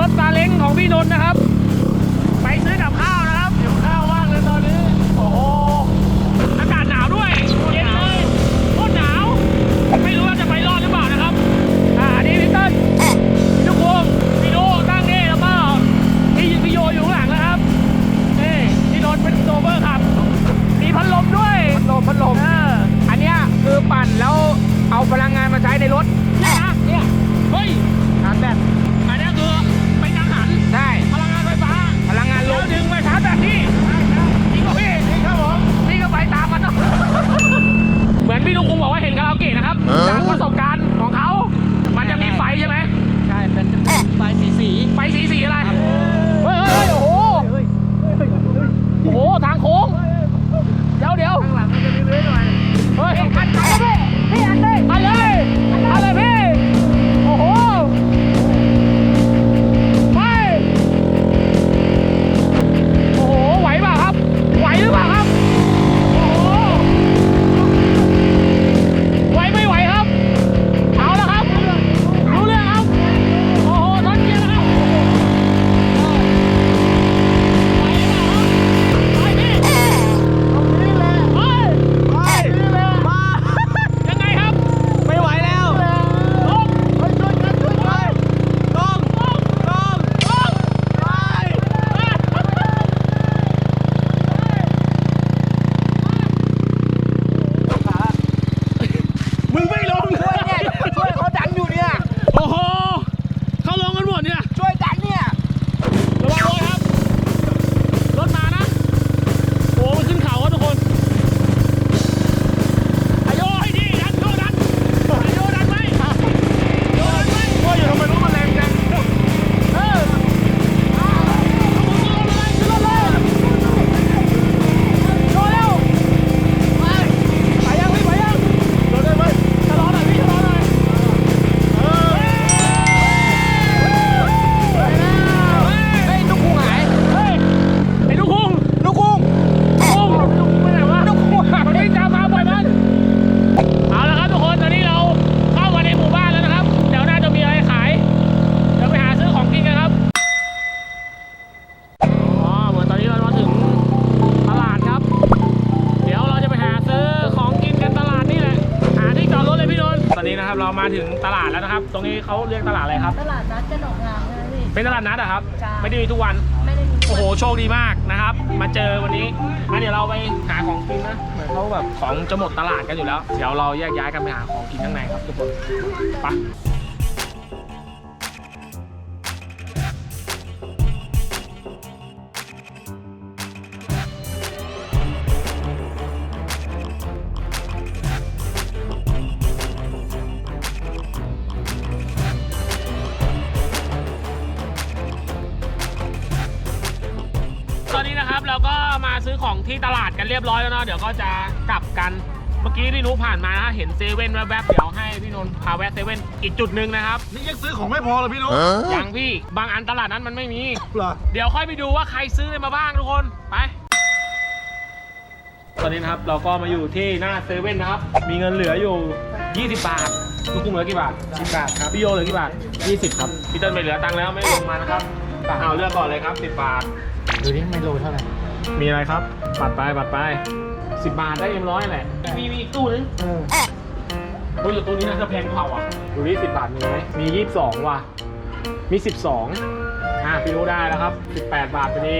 รถซาเล้งของพี่นนท์นะครับ ไปซื้อกับข้าวนะครับหิวข้าวมากเลยตอนนี้ โอ้โห อากาศหนาวด้วยเย็นเลยโคตรหนาว ไม่รู้ว่าจะไปรอดหรือเปล่านะครับ อ่าอันนี้พี่เติ้ลพี่ลูกวงพี่โนตั้งนี่แล้วก็พี่พี่โยอยู่ข้างหลังนะครับนี่พี่นนท์เป็นโซเบอร์ครับ มีพัดลมด้วย พัดลมพัดลม เออ อันเนี้ยคือปั่นแล้วเอาพลังงานมาใช้ในรถ เนี่ยนะเนี่ยเฮ้ย ถึงตลาดแล้วนะครับ ตรงนี้เขาเรียกตลาดอะไรครับ ตลาดนัดกระหนกงามใช่ไหมพี่ เป็นตลาดนัดอะครับใช่ไม่ได้มีทุกวัน ไม่ได้มีโอ้โห โชคดีมากนะครับ มาเจอวันนี้งั้นเดี๋ยวเราไปหาของกินนะ เหมือนเขาแบบของจะหมดตลาดกันอยู่แล้ว เดี๋ยวเราแยกย้ายกันไปหาของกินข้างในครับทุกคน ไป ที่ตลาดกันเรียบร้อยแล้วเนาะเดี๋ยวก็จะกลับกันเมื่อกี้พี่นุผ่านมานะเห็นเซเว่นแวบๆเดี๋ยวให้พี่นนท์พาแวะเซเว่นอีกจุดหนึ่งนะครับนี่ยังซื้อของไม่พอเลยพี่นุ๊กยังพี่บางอันตลาดนั้นมันไม่มีเหรอเดี๋ยวค่อยไปดูว่าใครซื้ออะไรมาบ้างทุกคนไปตอนนี้นะครับเราก็มาอยู่ที่หน้าเซเว่นนะครับ มีเงินเหลืออยู่ 20 บาทลูกกุ้งเหลือกี่บาทสิบบาทครับพี่โยเหลือกี่บาท20ครับพี่เติ้ลไม่เหลือตังค์แล้วไม่ลงมานะครับเอาเลือกก่อนเลยครับ10บาทดูนี่ไมโลเท่าไหร่ มีอะไรครับ ปัดไปปัดไป10บาทได้เอ็มร้อยแหละ มีมีอีกตู้นึงเออเฮ้ยแต่ตู้นี้น่าจะแพงกว่าว่ะดูนี่10บาทมีไหมมี22ว่ะ มี12อะพี่รู้ได้แล้วครับ18บาทพอดี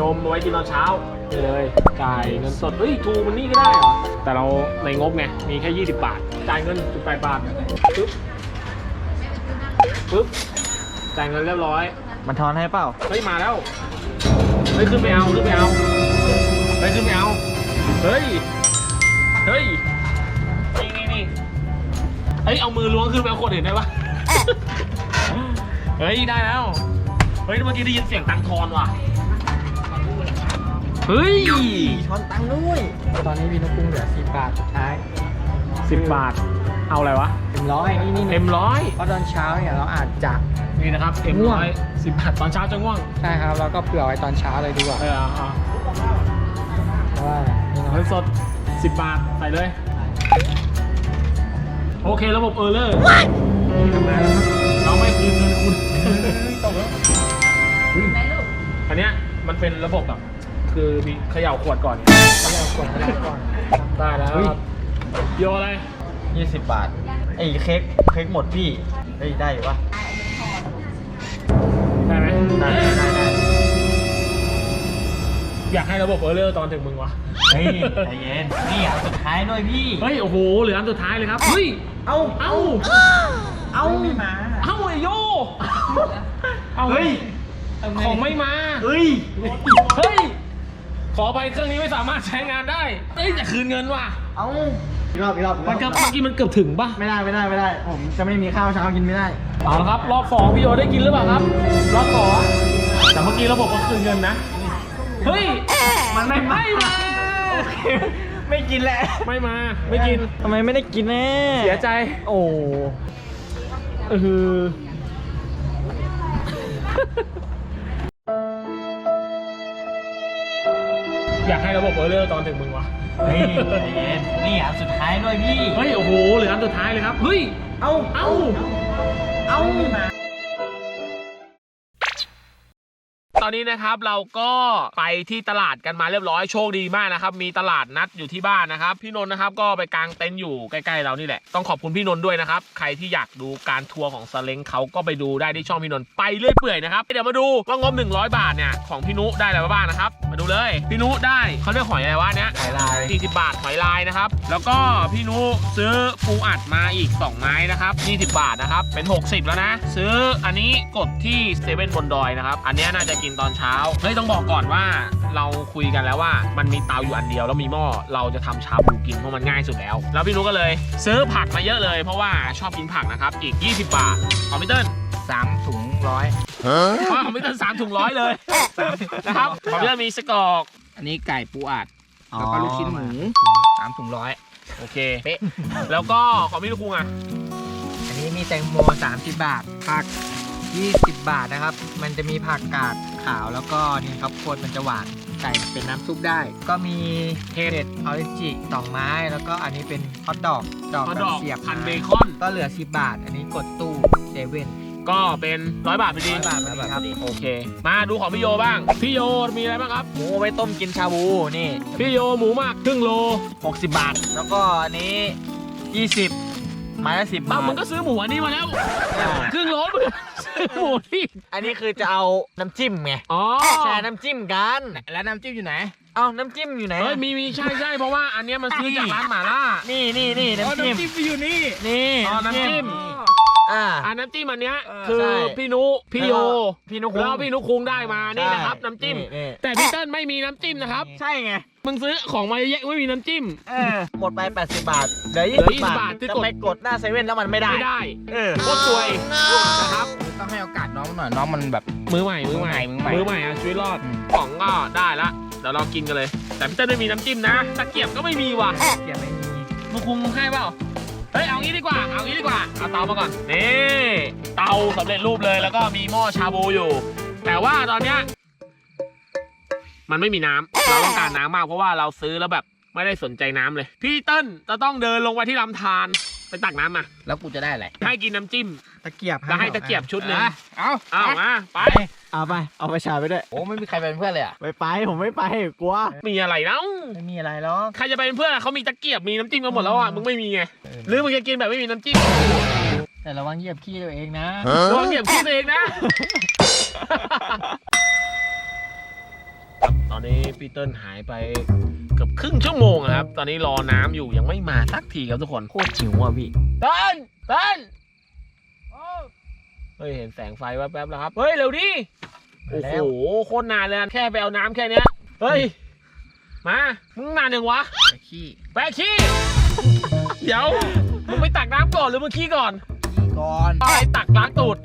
นมเอาไว้กินตอนเช้านี่เลยจ่ายเงินสด เฮ้ยทูมันนี่ก็ได้เหรอ แต่เราในงบไง มีแค่ 20 บาท จ่ายเงิน18บาท ปึ๊บ ปึ๊บ จ่ายเงินเรียบร้อย มันทอนให้เปล่า เฮ้ย มาแล้ว เฮ้ยขึ้นไปเอาขึ้นไปเอาเฮ้ยขึ้นไปเอา เฮ้ย เฮ้ย นี่นี่นี่เฮ้ยเอามือล้วงขึ้นไปเอาคนเห็นได้ปะเฮ้ยได้แล้ว เฮ้ยเมื่อกี้ได้ยินเสียงตังทอนว่ะ เฮ้ยทอนตังค์ด้วย ตอนนี้มีนกกุ้งเหลือสิบบาทสุดท้ายสิบบาท เอาอะไรวะเต็มร้อยนี่นี่เต็มร้อยเพราะตอนเช้าเนี่ยเราอาจจะนี่นะครับเต็มง่วงร้อย สิบบาทตอนเช้าจะง่วงใช่ครับเราก็เผื่อไว้ตอนเช้าเลยดีกว่าเออเอาเอาเพราะว่านี่เงิเนาะนสดสิบบาทใส่เลย โอเคระบบเออร์เลอร์ทำไมล่ะครับเราไม่คืนเงินคุณ ตกแล้วเป็นระบบแบบคือมีเขย่าขวดก่อนเขย่าขวดเขย่าก่อนได้แล้วครับโยอะไรยี่สิบบาทไอ้เค้กเค้กหมดพี่เฮ้ยได้อยู่ปะ อยากให้ระบบเออร์เลอร์ตอนถึงมึงวะเฮ้ยใจเย็นนี่อะสุดท้ายด้วยพี่ เฮ้ยโอ้โหเหลืออันสุดท้ายเลยครับเฮ้ยเอ้าเอ้าเอ้าไม่มาเอ้าไอโยเอาเฮ้ยของไม่มาเฮ้ยเฮ้ยขอไปเครื่องนี้ไม่สามารถใช้งานได้เอ้ยจะคืนเงินว่ะเอ้าอีกรอบอีกรอบอีกรมัอนบเกือบเมื่อกี้มันเกือบถึงป่ะไม่ได้ไม่ได้ไม่ได้ ผมจะไม่มีข้าวเช้ากินไม่ได้เอาละครับ รอบสองพี่โยได้กินหรือเปล่าครับ รอบสองแต่เมื่อกี้ระบบก็คืนเงินนะ เฮ้ย มันไม่ไม่มาโอเคไม่กินแหละ ไม่มา ไม่กิน ทำไมไม่ได้กินแน่เสียใจ โอ้เอออยากให้ระบบเออร์เลอร์ตอนถึงมึงวะ เฮ้ยใจเย็นนี่อะสุดท้ายด้วยพี่ เฮ้ย โอ้โห เหลืออันสุดท้ายเลยครับ เฮ้ย เอ้าเอ้าเอ้า นนี้นะครับเราก็ไปที่ตลาดกันมาเรียบร้อยโชคดีมากนะครับ มีตลาดนัดอยู่ที่บ้านนะครับ พี่นนท์นะครับก็ไปกางเต็นท์อยู่ใกล้ๆเรานี่แหละต้องขอบคุณพี่นนท์ด้วยนะครับใครที่อยากดูการทัวร์ของซาเล้งเขาก็ไปดูได้ที่ช่องพี่นนท์ไปเรื่อยเปื่อยนะครับเดี๋ยวมาดูว่างบ100 บาทเนี่ยของพี่นุได้อะไรมาบ้างนะครับ มาดูเลยพี่นุได้เขาเรียกหอยอะไรวะเนี้ยหอยลาย40บาทหอยลายนะครับแล้วก็พี่นุซื้อปูอัดมาอีก 2 ไม้นะครับ20 บาทนะครับเป็น 60 แล้วนะ ซื้ออันนี้กดที่เซเว่นบนดอยนะครับอันเนี้ยน่าจะกินตอนเช้า เฮ้ยต้องบอกก่อนว่าเราคุยกันแล้วว่ามันมีเตาอยู่อันเดียวแล้วมีหม้อเราจะทำชาบูกินเพราะมันง่ายสุดแล้ว แล้วพี่นุก็เลย ซื้อผักมาเยอะเลย เพราะว่าชอบกินผักนะครับ อีก 20 บาทของพี่เติ้ลสามถุงร้อยเพราะของพี่เติ้ลสามถุงร้อยเลยนะครับของพี่เติ้ลมีสกรอก อันนี้ไก่ปูอัดแล้วก็ลูกชิ้นหมูสามถุงร้อยโอเคเป๊ะแล้วก็ของพี่ลูกคุงอะอันนี้มีแตงโม30 บาทผัก 20 บาทนะครับ มันจะมีผักกาดขาวแล้วก็นี่ครับโคตรมันจะหวานใส่เป็นน้ำซุปได้ ก็มีเห็ดออริจิสองไม้ แล้วก็อันนี้เป็นฮอทดอกดอกฮอทแบดบอกพัเสียบนเบไม้คอน ก็เหลือ 10 บาท อันนี้กดตู้เซเว่นก็เป็นร้อยบาทพอดีร้อยบาทพอดีครับ โอเค มาดูของพี่โยบ้าง พี่โยมีอะไรบ้างครับ หมูเอาไว้ต้มกินชาบูนี่ พี่โยหมูหมักครึ่งโล 60 บาท แล้วก็อันนี้ 20ไม้ละ10บาบ้าทมึงก็ซื้อหมูอันนี้มาแล้ว ครึ่งโลมึงซื้อ หมูที่อันนี้คือจะเอาน้ำจิ้มไงอ๋อแชร์น้ำจิ้มกัน แล้วน้ำจิ้มอยู่ไหน เอาน้ำจิ้มอยู่ไหนเฮ้ยมีมีใช่ใช่เพราะว่าอันเนี้ยมันซื้อจากร้านหม่าล่านี่นี่นี่น้ำจิ้มอยู่นี่นี่อ๋อน้ำจิ้ม อ่าอันน้ำจิ้มอันเนี้ยเออคือใช่พี่นุพี่โยพี่นุ๊กแล้วพี่นุคุงได้มานี่นะครับ น้ำจิ้มนี่ แต่พี่เติ้ลไม่มีน้ำจิ้มนะครับใช่ไง มึงซื้อของมาเยอะแยะไม่มีน้ำจิ้ม เออ หมดไป 80 บาท เหลือเหลือ20 20บาทที่จะกด ไปกดหน้าเซเว่นแล้วมันไม่ได้ ไม่ได้เออ โคตรซวยนะครับ ต้องให้โอกาสน้องหน่อย น้องมันแบบ มือใหม่มือใหม่มือใหม่มือใหม่อะชีวิตรอดอืม ของก็ได้ละเดี๋ยวเรากินกันเลย แต่พี่เต้นไม่มีน้ำจิ้มนะตะเกียบก็ไม่มีว่ะเกียร์ไม่มีมึงคุงให้เปล่า เฮ้ยเอางี้ดีกว่า เอางี้ดีกว่า เอาเตามาก่อน นี่ เตาสำเร็จรูปเลยแล้วก็มีหม้อชาบูอยู่ แต่ว่าตอนเนี้ยมันไม่มีน้ำเราต้องการน้ำมากเพราะว่าเราซื้อแล้วแบบไม่ได้สนใจน้ำเลย พี่เติ้ลจะต้องเดินลงไปที่ลำธาร ไปตักน้ำมาแล้วกูจะได้อะไรให้กินน้ำจิ้มตะเกียบแล้วให้ตะเกียบชุดหนึ่งอะเอาเอามาไปเอาไปเอาไปชาไปด้วยโอ้ไม่มีใครเป็นเพื่อนเลยอะไปไปผมไม่ไปกลัวมีอะไรแล้วไม่มีอะไรหรอกใครจะไปเป็นเพื่อนอะเขามีตะเกียบมีน้ำจิ้มกันหมดแล้วอะมึงไม่มีไงเออหรือมึงจะกินแบบไม่มีน้ำจิ้มแต่ระวังเหยียบขี้ตัวเองนะระวังเหยียบขี้ตัวเองนะ ตอนนี้ปีเติ้ลหายไปเกือบครึ่งชั่วโมงอะครับ ตอนนี้รอน้ำอยู่ยังไม่มาสักทีครับทุกคนโคตรหิวอะพี่เติ้ลเติ้ลเฮ้ยเห็นแสงไฟแวบๆแล้วครับเฮ้ยเร็วดิโอ้โหโคตรนานเลยอะแค่ไปเอาน้ำแค่เนี้ยเฮ้ยมามึงนานยังวะไปขี้แปะขี้เดี๋ยวมึงไปตักน้ำก่อนหรือมึงขี้ก่อนขี้ก่อนไปตักล้างตูด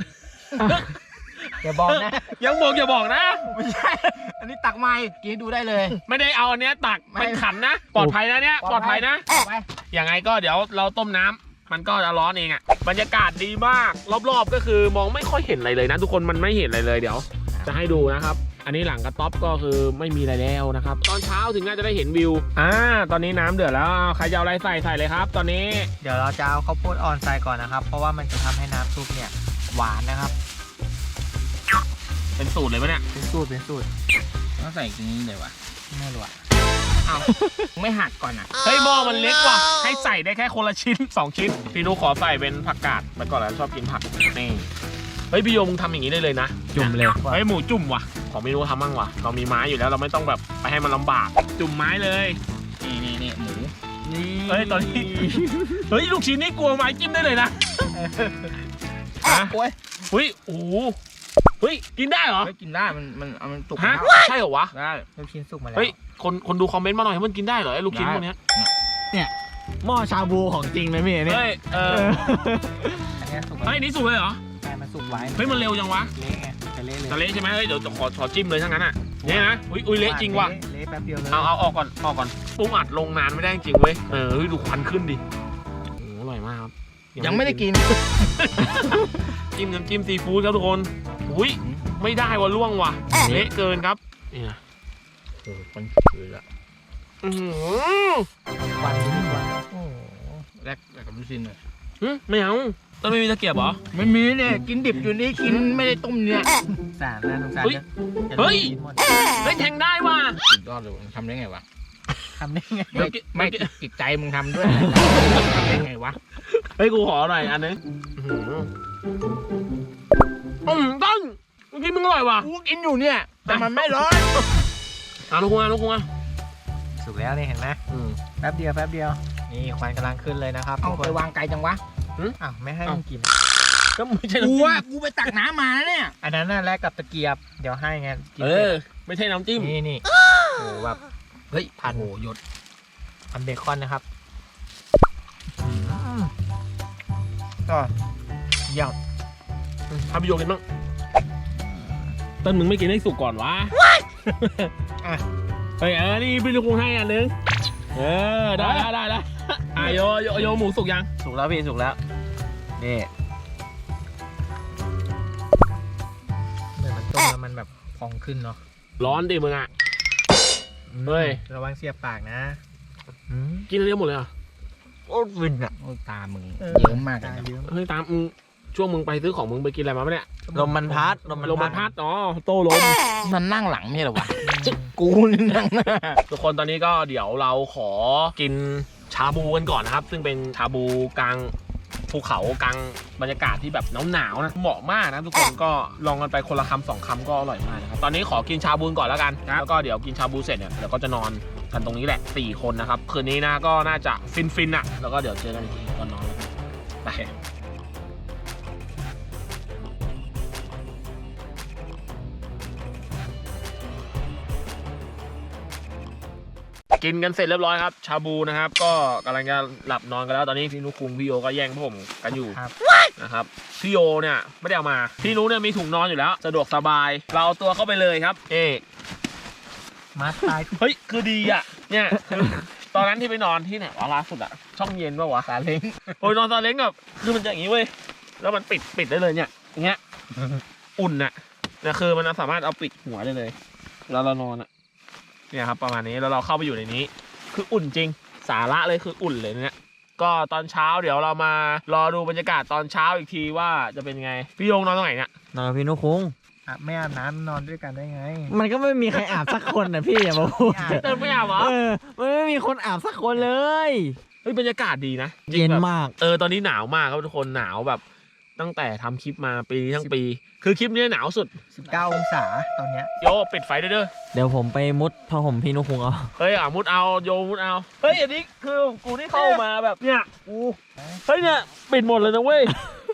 อย่าบอกนะ ยังบอกอย่าบอกนะ ไม่ใช่ อันนี้ตักไม่กินให้ดูได้เลย ไม่ได้เอาอันเนี้ยตักไม่ เป็นขันนะ ปลอดภัยนะเนี่ยปลอดภัยนะ ไปยังไงก็เดี๋ยวเราต้มน้ำมันก็จะร้อนเองอะบรรยากาศดีมาก รอบๆก็คือมองไม่ค่อยเห็นอะไรเลยนะ ทุกคนมันไม่เห็นอะไรเลยเดี๋ยว จะให้ดูนะครับ อันนี้หลังกระต๊อบก็คือไม่มีอะไรแล้วนะครับ ตอนเช้าถึงน่าจะได้เห็นวิว อ่า ตอนนี้น้ำเดือดแล้วเอาใครจะเอาอะไรใส่ใส่เลยครับ ตอนนี้ เดี๋ยวเราจะเอาข้าวโพดอ่อนใส่ก่อนนะครับ เพราะว่ามันจะทำให้น้ำซุปเนี่ยหวานนะครับ เป็นสูตรเลยปะเนี่ยเป็นสูตรเป็นสูตรต้องใส่ตรงนี้เลยวะไม่รู้อะเอา ไม่หักก่อนอะ เฮ้ยหม้อมันเล็กว่ะ ให้ใส่ได้แค่คนละชิ้น 2 ชิ้น พี่นุขอใส่เป็นผักกาดไปก่อนแล้วชอบกินผัก นี่ เฮ้ยพี่โยมึงทำอย่างนี้ได้เลยนะ จุ่มเลยเฮ้ยหมูจุ่มว่ะ ของพี่นุทำบ้างว่ะ เรามีไม้อยู่แล้วเราไม่ต้องแบบไปให้มันลำบาก จุ่มไม้เลย นี่นี่นี่หมู นี่เฮ้ยตอนนี้ เฮ้ยลูกชิ้นนี่กลัวไม้จิ้มได้เลยนะฮะโอ้ยเฮ้ยโอ้โห เฮ้ย กินได้เหรอ ไม่กินได้มันมันเอามันสุกฮะ แล้วใช่เหรอวะ ได้ลูกชิ้นสุกมาแล้ว เฮ้ย คนคนดูคอมเมนต์มาหน่อยว่ามันกินได้เหรอไอ้ลูกชิ้นได้ พวกเนี้ยหม้อชาบูของจริงนะพี่เนี่ยเฮ้ย เอออันเนี้ยสุกเฮ้ยนี่สุกเลยเหรอใช่มันสุกไว้เฮ้ย มันเร็วจังวะเละไงจะเละเลยจะเละใช่ไหมเฮ้ย เดี๋ยวจะขอขอจิ้มเลยทั้างนั้นอะเนี่ยนะ อุ้ยอุ้ยเละจริงว่ะ เละแป๊บเดียวเลยเอาเอาออกก่อนออกก่อนปรุงอัดลงนานไม่ได้จริงเว้ย เออเฮ้ยดูควันขึ้นดิโอ้โหอร่อยมากครับยังไม่ได้กิน จิ้มน้ำจิ้มซีฟู้ดครับทุกคน อุ้ยไม่ได้ว่ะล่วงว่ะเละเกินครับนี่นะโอ้คนคือละอื้อหือควันดูดิควันโอ้โหแรกแรกกับลูกชิ้นเลยหึไม่เอาต้องไม่มีตะเกียบเหรอ ไม่มีเนี่ยกินดิบอยู่นี่กินไม่ได้ต้มเนี่ยสารนะสงสารเฮ้ยจะจะเฮ้ยกินหมดเฮ้ยแทงได้ว่ะสุดยอดเลยมึงทำได้ไงวะทำได้ไงเมื่อกี้ไม่เมื่อกี้จิตใจมึงทำด้วยทำได้ไงวะเฮ้ยกูขอหน่อยอันนึง อื้อหืออืมต้นเมื่อกี้มึงอร่อยว่ะกูกินอยู่เนี่ย แต่มันไม่ร้อนเอาลูกคุณอะลูกคุณอะสุกแล้วนี่เห็นไหมอืมแป๊บเดียวแป๊บเดียวนี่ควันกำลังขึ้นเลยนะครับเอาทุกคไปนวางไกลจังวะอ้าวไม่ให้เอ้ามัมันกิน ก็ไม่ใช่กูน้ำจิ้ว่ามกูไปตักน้ำมาแล้วเนี่ย อันนั้นน่ะแลกกับตะเกียบ เดี๋ยวให้ไงกินเออ ไม่ใช่น้ำจิ้ม นี่นี่โอ้โหแบบเฮ้ยพันโอ้โหหยดพันเบคอนนะครับก็เยี่ยม ทำประโยชน์กันบ้างต้นมึงไม่กินให้สุกก่อนวะอะเฮ้ยเออนี่พี่ลูกคงให้อันนึง เออ ได้ได้ได้ได้อะโยโยโยหมูสุกยัง สุกแล้วพี่สุกแล้ว นี่เหมือนมันต้มแล้วมันแบบพองขึ้นเนาะ ร้อนดิมึงอะ เฮ้ย ระวังเสียบปากนะอืมกินเรียบหมดเลยเหรอะโอ้วินอะโอ้ยตามึงเออเยอะมากเลยตานะเยอะเฮ้ยตามมึง ช่วงมึงไปซื้อของมึงไปกินอะไรมาปะเนี่ยลมมันพัดลมลมมันพัดอ๋อโต้ลมมันนั่งหลังไม่ใช่เหรอวะกูนี่นั่งหน้าทุกคนตอนนี้ก็เดี๋ยวเราขอกินชาบูกันก่อนนะครับ ซึ่งเป็นชาบูกลางภูเขากลางบรรยากาศที่แบบหนาวๆนะเหมาะมากนะทุกคนก็ลองกันไปคนละคำสองคำก็อร่อยมากนะครับตอนนี้ขอกินชาบูก่อนแล้วกันแล้วก็เดี๋ยวกินชาบูเสร็จเนี่ยเดี๋ยวก็จะนอนกันตรงนี้แหละสี่คนนะครับ คืนนี้นะก็น่าจะฟินๆอะ แล้วก็เดี๋ยวเจอกันอีกทีตอนนอนแล้วกันไป กินกันเสร็จเรียบร้อยครับ ชาบูนะครับ ก็กำลังจะหลับนอนกันแล้วตอนนี้พี่นุกคุงพี่โยก็แย่งพวกผมกันอยู่ครับ นะครับพี่โยเนี่ยไม่ได้เอามาพี่นุเนี่ยมีถุงนอนอยู่แล้ว สะดวกสบาย เราเอาตัวเข้าไปเลยครับ เอ๊ะมาตายเฮ้ยคือดีอะเนี่ยคือตอนนั้นที่ไปนอนที่ไหนวะล่าสุดอะช่องเย็นปะวะสาเล้งโอ้ยนอนซาเล้งแบบคือมันจะอย่างนี้เว้ยแล้วมันปิดปิดได้เลยเนี่ยอย่างเงี้ยอุ่นอะเนี่ยคือมันสามารถเอาปิดหัวได้เลยแล้วเรานอนอะ เนี่ยครับประมาณนี้แล้วเราเข้าไปอยู่ในนี้ คืออุ่นจริง สาระเลยคืออุ่นเลยเนี่ยก็ตอนเช้าเดี๋ยวเรามารอดูบรรยากาศตอนเช้าอีกทีว่าจะเป็นไง พี่โยงนอนตรงไหนเนี่ยนอนกับพี่นุคุงอะไม่อาบน้ำนอนด้วยกันได้ไง มันก็ไม่มีใครอาบสักคนนะพี่อย่ามาพูดไม่อาบเติมไม่อาบเหรอเออมันไม่มีคนอาบสักคนเลยเฮ้ยบรรยากาศดีนะจริงเย็นแบบมากเออตอนนี้หนาวมากครับทุกคนหนาวแบบ ตั้งแต่ทำคลิปมาปีนี้ทั้งปี คือคลิปนี้หนาวสุด 19 องศาตอนเนี้ยโยปิดไฟด้วยเด้อเดี๋ยวผมไปมุดผ้าห่มพี่นุคุงเอาเฮ้ยอะมุดเอาโยมุดเอาเฮ้ยอันนี้คือกูที่เข้ามาแบบเนี่ยกูเฮ้ยเนี่ยปิดหมดเลยนะเว้ย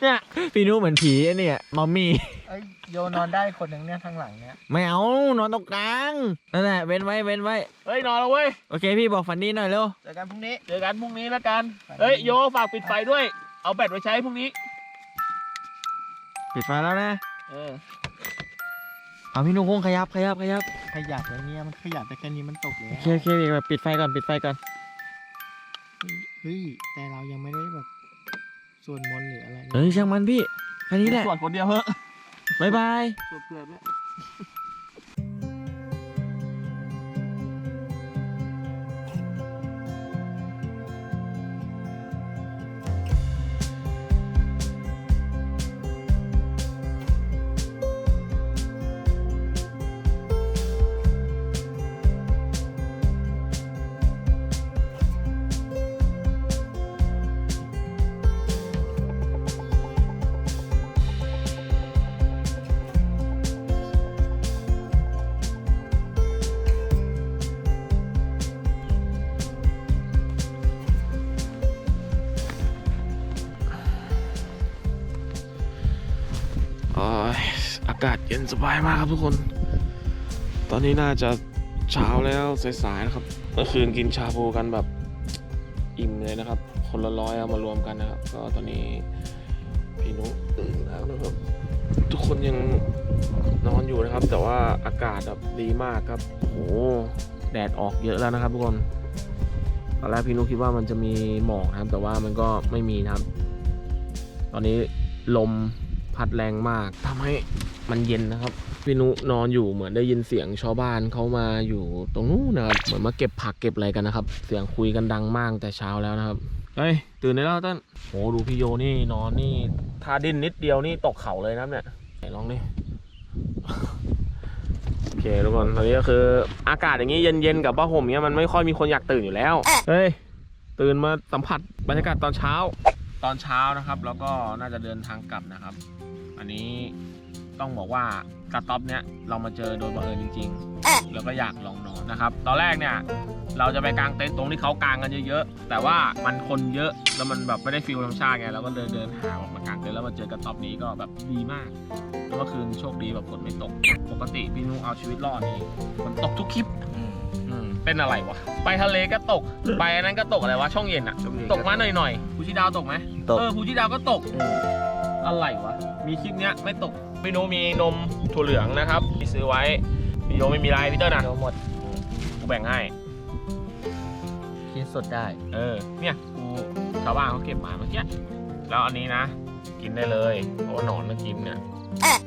เนี่ยพี่นุเหมือนผีไอ้เนี่ยมัมมี่เอ้ยโยนอนได้คนหนึ่งเนี่ยทางหลังเนี่ยไม่เอานอนตรงกลางนั่นแหละเว้นไว้เว้นไว้เฮ้ยนอนแล้วเว้ยโอเคพี่บอกฝันดีหน่อยเร็วเจอกันพรุ่งนี้เจอกันพรุ่งนี้แล้วกันเฮ้ยโยฝากปิดไฟด้วย เอาแบตไว้ใช้พรุ่งนี้ ปิดไฟแล้วนะ เออ เอาพี่นุคุงขยับขยับขยับขยับแล้วเนี่ยมันขยับแต่แค่นี้มันตกเลยโอเคโอเคพี่แบบปิดไฟก่อนปิดไฟก่อนเฮ้ยแต่เรายังไม่ได้แบบสวดมนต์หรืออะไรเฮ้ยช่างมันพี่แค่นี้แหละ สวดคนเดียวเหอะบ๊ายบาย สวดเพื่อนด้วากาศเย็นสบายมากครับทุกคน ตอนนี้น่าจะเช้าแล้วสายๆนะครับ เมื่อคืนกินชาบูกันแบบอิ่มเลยนะครับ คนละร้อยเอามารวมกันนะครับ ก็ตอนนี้พี่นุตื่นแล้วนะครับ ทุกคนยังนอนอยู่นะครับ แต่ว่าอากาศแบบดีมากครับ โอ้โหแดดออกเยอะแล้วนะครับ ทุกคน ตอนแรกพี่นุคิดว่ามันจะมีหมอกนะครับ แต่ว่ามันก็ไม่มีนะครับ ตอนนี้ลม พัดแรงมากทำให้มันเย็นนะครับพี่นุนอนอยู่เหมือนได้ยินเสียงชาวบ้านเขามาอยู่ตรงนู้นนะครับเหมือนมาเก็บผักเก็บอะไรกันนะครับ เสียงคุยกันดังมากแต่เช้าแล้วนะครับเฮ้ยตื่นได้แล้วต้นโหดูพี่โยนี่นอนนี่ถ้าดิ้นนิดเดียวนี่ตกเข่าเลยนะเนี่ยลองดิโอเคทุกคนตอนนี้ก็คืออากาศอย่างนี้เย็นๆกับผ้าห่มเนี้ยมันไม่ค่อยมีคนอยากตื่นอยู่แล้วเฮ้ยตื่นมาสัมผัสบรรยากาศตอนเช้า ตอนเช้านะครับ แล้วก็น่าจะเดินทางกลับนะครับ อันนี้ต้องบอกว่ากระต๊อบเนี้ยเรามาเจอโดยบังเอิญจริงๆ แล้วก็อยากลองนอนนะครับ ตอนแรกเนี่ยเราจะไปกางเต็นท์ตรงที่เขากางกันเยอะๆ แต่ว่ามันคนเยอะแล้วมันแบบไม่ได้ฟิลธรรมชาติไงเราก็เดินเดินหาออกมากางเต็นท์แล้วมาเจอกระต๊อบนี้ก็แบบดีมากแล้วเมื่อคืนโชคดีแบบฝนไม่ตก ปกติพี่นุเอาชีวิตรอดนี่ฝนตกทุกคลิปอืมเป็นอะไรวะ ไปทะเลก็ตก ไปอันนั้นก็ตกอะไรวะช่องเย็นอะตกมาหน่อยๆภูชีดาวตกไหมตกเออภูชีดาวก็ตก อะไรวะ มีคลิปเนี้ยไม่ตกพี่นุมีนมถั่วเหลืองนะครับที่ซื้อไว้พี่โยไม่มีไรพี่เตอร์นะเดี๋ยวหมดกูแบ่งให้ กินสดได้ เออ เนี่ยกูชาวบ้านเขาเก็บมาเมื่อกี้แล้วอันนี้นะ กินได้เลยเพราะว่าหนอนมันกินเนี่ย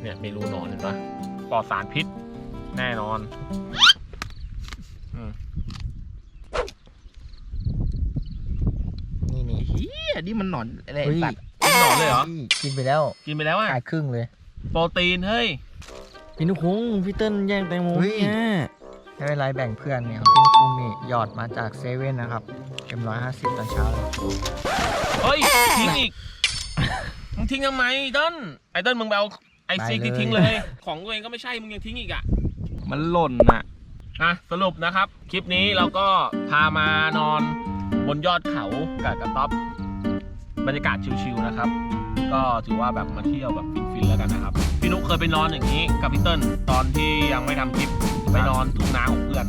เนี่ยมีรูหนอนเห็นปะปลอดสารพิษ แน่นอนอืมนี่นี่เฮียนี่มันหนอนอะไรเฮ้ย สัตว์ กินหนอนเลยเหรอ กินไปแล้วกินไปแล้วอะ ขายครึ่งเลย โปรตีนเฮ้ยพี่นุกคงพี่เติ้ลแย่งแตงโมเฮ้ย เนี่ยไม่เป็นไรแบ่งเพื่อนเนี่ยพี่นุกุ้งนี่หยอดมาจากเซเว่นนะครับเต็มร้อยห้าสิบตอนเช้าเลยเฮ้ย ทิ้งอีก มึงทิ้งทำไมเติ้ลไอ้เติ้ลมึงไปเอาไอซีที่ทิ้งเลย ของตัวเองก็ไม่ใช่ มึงยังทิ้งอีกอะ มันหล่นน่ะอะสรุปนะครับ คลิปนี้เราก็พามานอนบนยอดเขากับกระต๊อบ บรรยากาศชิลๆนะครับ ก็ถือว่าแบบมาเที่ยวแบบฟินๆแล้วกันนะครับ พี่นุ๊กเคยไปนอนอย่างนี้กับพี่เติ้ลตอนที่ยังไม่ทำคลิปไปนอนทุ่งนาของเพื่อน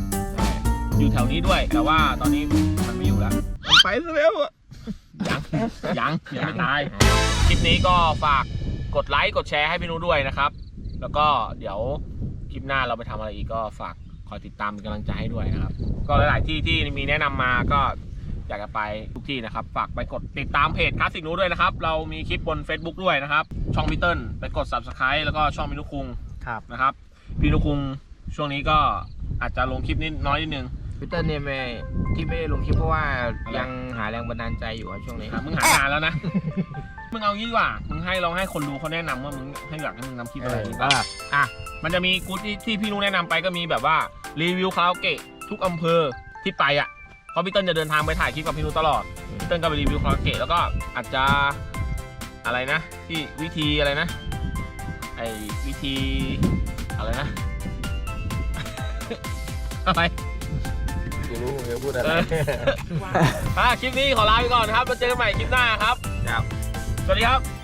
อยู่แถวนี้ด้วย แต่ว่าตอนนี้มันไม่อยู่แล้วมันไปซะแล้วอะยังยังยังไม่ตาย คลิปนี้ก็ฝากกดไลค์กดแชร์ให้พี่นุด้วยนะครับ แล้วก็เดี๋ยวคลิปหน้าเราไปทำอะไรอีกก็ฝากคอยติดตามเป็นกำลังใจให้ด้วยนะครับ ก็หลาย ๆ ที่ที่มีแนะนำมาก็ อยากจะไปทุกที่นะครับ ฝากไปกดติดตามเพจคลาสสิกนูด้วยนะครับ เรามีคลิปบน Facebook ด้วยนะครับ ช่องพี่เติ้ลไปกด Subscribe แล้วก็ช่องพี่นุคุงครับนะครับพี่นุคุงช่วงนี้ก็อาจจะลงคลิปนิดน้อยนิดนึงพีเตอร์เนี่ยไม่ที่ไม่ได้ลงคลิปเพราะว่ายังหาแรงบันดาลใจอยู่ครับช่วงนี้อะมึงหานานแล้วนะ มึงเอางี้ดีกว่า มึงให้ลองให้คนดูเขาแนะนำว่ามึงให้อยากให้มึงทำคลิปอะไรดีบ้างอะ มันจะมีกูที่ที่พี่นุ้แนะนำไปก็มีแบบว่ารีวิวคาราโอเกะทุกอำเภอที่ไปอะเพ ราะพี่เติ้ลจะเดินทางไปถ่ายคลิปกับพี่นุ้ตลอด พี่เติ้ลก็ไปรีวิวคาราโอเกะแล้วก็อาจจะอะไรนะ ที่วิธีอะไรนะ ไอ้วิธีอะไรนะ อะไรกูรู้มึงจะพูดอะไรเอออะคลิปนี้ขอลาไปก่อนนะครับมาเจอกันใหม่คลิปหน้าครับครับสวัสดีครับ